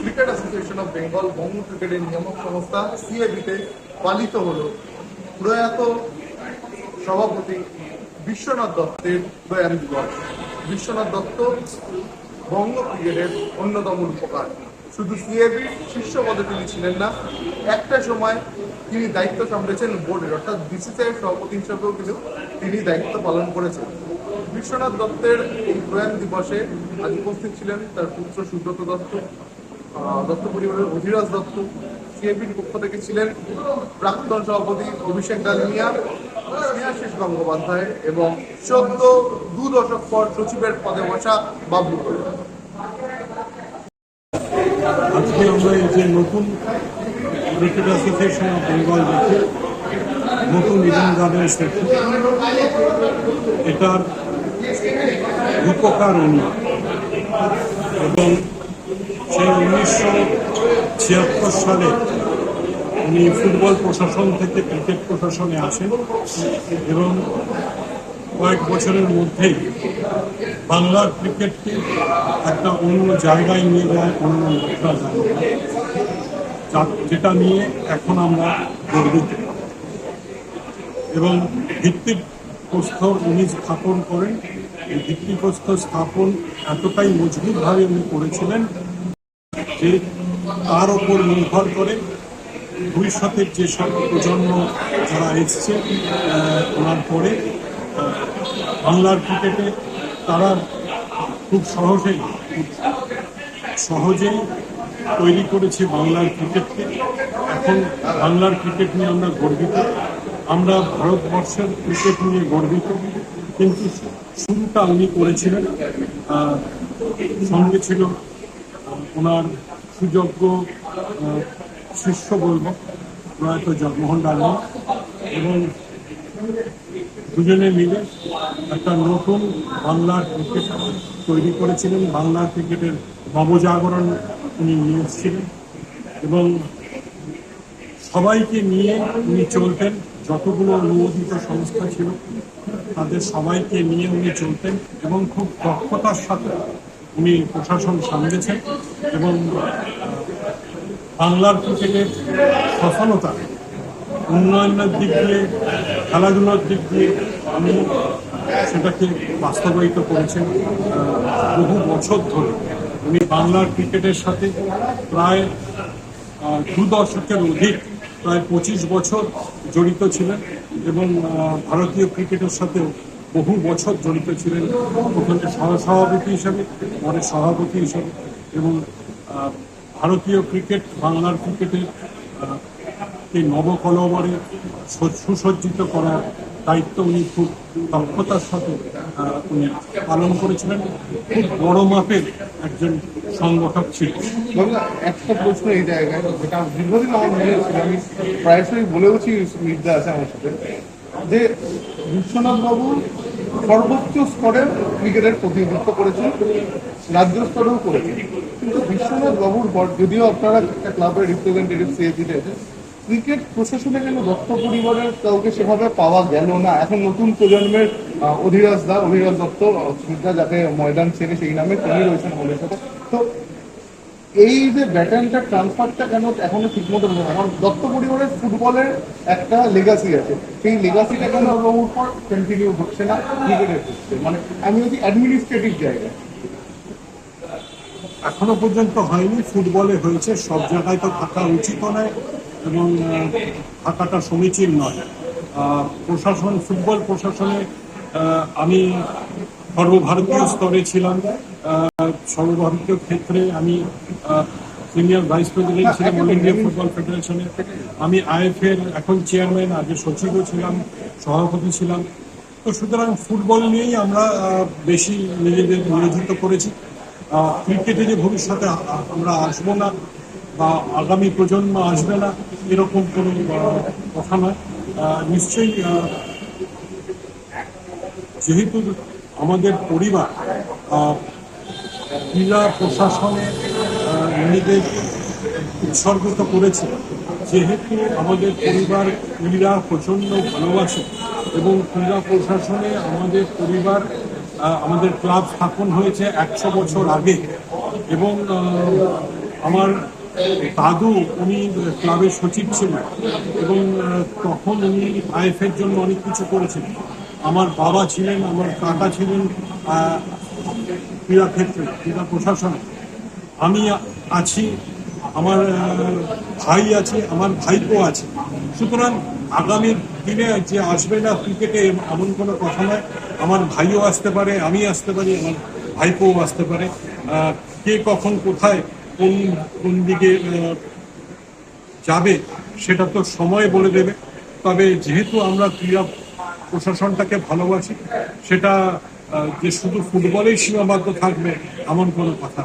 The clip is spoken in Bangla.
Cricket association of Bengal Banga ক্রিকেটের নিয়ামক সংস্থা সিএবিতে পালিত হলো। প্রয়াত সভাপতি বিশ্বনাথ দত্তের প্রয়াণ দিবস বিশ্বনাথ দত্ত বঙ্গ ক্রিকেটের অন্যতম উপকার শুধু সিএবির শীর্ষ পদে তিনি ছিলেন না, একটা সময় তিনি দায়িত্ব সামলেছেন বোর্ডের, অর্থাৎ বিসিসিআই সভাপতি হিসেবেও কিন্তু তিনি দায়িত্ব পালন করেছেন। বিশ্বনাথ দত্তের এই প্রয়াণ দিবসে আজ উপস্থিত ছিলেন তার পুত্র সুব্রত দত্ত। দত্ত পরিবারের অধিরাজ দত্ত সিএপির পক্ষ থেকে ছিলেন প্রাক্তন সভাপতি অভিষেক ডালমিয়া স্নেহাশিস গঙ্গোপাধ্যায় এবং চোদ্দ দু দশক পর সচিবের পদে বসা বাবলু। আজকে আমরা এই যে নতুন ক্রিকেট অ্যাসোসিয়েশন অফ বেঙ্গল দেখি নতুন ইডেন গার্ডেন্স দেখি এটার রূপকার উনি এবং সেই উনিশশো ছিয়াত্তর সালে উনি ফুটবল প্রশাসন থেকে ক্রিকেট প্রশাসনে আসেন এবং কয়েক বছরের মধ্যেই বাংলার ক্রিকেটকে একটা অন্য জায়গায় নিয়ে যায়, অন্য জায়গায় যেটা নিয়ে এখন আমরা গর্বিত। এবং ভিত্তির প্রস্থ উনি স্থাপন করেন। এই ভিত্তিপ্রস্থ স্থাপন এতটাই মজবুতভাবে উনি করেছিলেন যে তার ওপর নির্ভর করে ভবিষ্যতের যে সব প্রজন্ম যারা এসছে ওনার পরে বাংলার ক্রিকেটে তারা খুব সহজেই সহজেই তৈরি করেছে বাংলার ক্রিকেটকে এখন বাংলার ক্রিকেট নিয়ে আমরা গর্বিত। আমরা ভারতবর্ষের ক্রিকেট নিয়ে গর্বিত। কিন্তু শুরুটা উনি করেছিলেন সঙ্গে ছিল ওনার সুযোগ্য শিষ্য বলব, প্রয়াত জগমোহন ডালমি এবং দুজনে মিলে একটা নতুন বাংলার ক্রিকেট তৈরি করেছিলেন। বাংলার ক্রিকেটের নবজাগরণ উনি নিয়ে এসেছিলেন এবং সবাইকে নিয়ে উনি চলতেন। যতগুলো অনুমোদিত সংস্থা ছিল, তাদের সবাইকে নিয়ে উনি চলতেন এবং খুব দক্ষতার সাথে উনি প্রশাসন সামলেছেন। বাংলার ক্রিকেটের সফলতা, উন্নয়নের দিক দিয়ে, খেলাধুলার দিক দিয়ে আমি সেটাকে বাস্তবায়িত করেছেন বহু বছর ধরে। উনি বাংলার ক্রিকেটের সাথে প্রায় দু দশকের অধিক, প্রায় পঁচিশ বছর জড়িত ছিলেন এবং ভারতীয় ক্রিকেটের সাথেও বহু বছর জড়িত ছিলেন। প্রথমে সহসভাপতি হিসাবে পরে সভাপতি হিসাবে এবং ভারতীয় ক্রিকেট, বাংলার ক্রিকেটের এই নবকলবরে সুসজ্জিত করার দায়িত্ব উনি খুব দক্ষতার সাথে উনি পালন করেছিলেন। খুব বড় মাপের একজন সংগঠক বাংলা একটা প্রশ্ন এই জায়গায়, যেটা দীর্ঘদিন আমার মনে হচ্ছিল আমি প্রায়শই বলেওছি মির্জা আছে আমার সাথে, যে বিশ্বনাথ বাবু সর্বোচ্চ স্তরে ক্রিকেটের প্রতিনিধিত্ব করেছেন, রাজ্য স্তরেও করেছেন। কিন্তু বিশ্বনাথ বাবুর যদিও আপনারা একটা ক্লাবের রিপ্রেজেন্টেটিভ সিএপিতে ক্রিকেট প্রশাসনে কেন দত্ত পরিবারের কাউকে সেভাবে পাওয়া গেল না। এখন নতুন প্রজন্মের অধিরাজ দা অধিরাজ দত্ত যাকে ময়দান ছেড়ে সেই নামে তিনি রয়েছেন সাথে। তো এই যে ব্যাটনটা ট্রান্সফারটা কেন এখনও ঠিক মতো হলো না? কারণ দত্ত পরিবারের ফুটবলের একটা লেগাসি আছে। সেই লেগাসিটা কেন বাবুর পর কন্টিনিউ হচ্ছে না? ক্রিকেটের মানে আমি যদি অ্যাডমিনিস্ট্রেটিভ জায়গায়। এখনও পর্যন্ত হয়নি। ফুটবলে হয়েছে, সব জায়গায় তো থাকা উচিত নয় এবং থাকাটা সমীচীন নয়। প্রশাসন, ফুটবল প্রশাসনে আমি সর্বভারতীয় স্তরে ছিলাম। সর্বভারতীয় ক্ষেত্রে আমি সিনিয়র ভাইস প্রেসিডেন্ট ছিলাম অল ইন্ডিয়া ফুটবল ফেডারেশনে আমি আইএফের এখন চেয়ারম্যান আগে সচিবও ছিলাম, সভাপতি ছিলাম। তো সুতরাং ফুটবল নিয়েই আমরা বেশি নিজেদের নিয়োজিত করেছি। ক্রিকেটে যে ভবিষ্যতে আমরা আসব না বা আগামী প্রজন্ম আসবে না, এরকম কোনো কথা নয়। নিশ্চয়ই যেহেতু আমাদের পরিবার আহ, ক্রীড়া প্রশাসনে আহ, নিজেদের উৎসর্গত করেছে। যেহেতু আমাদের পরিবার ক্রীড়া প্রচণ্ড ভালোবাসে এবং ক্রীড়া প্রশাসনে আমাদের পরিবার আমাদের ক্লাব স্থাপন হয়েছে একশো বছর আগে এবং আমার দাদু উনি ক্লাবের সচিব ছিলেন এবং তখন উনি আইএফের জন্য অনেক কিছু করেছিলেন আমার বাবা ছিলেন আমার কাকা ছিলেন আহ, ক্রীড়া প্রশাসনে আমি আছি আমার ভাই আছে আমার ভাইপো আছে। সুতরাং আগামী দিনে যে আসবে না ক্রিকেটে এমন কোনো কথা নয়। আমার ভাইও আসতে পারে আমি আসতে পারি আমার ভাইপোও আসতে পারে। কে কখন কোথায় কোন কোন দিকে যাবে সেটা তো সময় বলে দেবে। তবে যেহেতু আমরা ক্রীড়া প্রশাসনটাকে ভালোবাসি সেটা যে শুধু ফুটবলেই সীমাবদ্ধ থাকবে এমন কোনো কথা।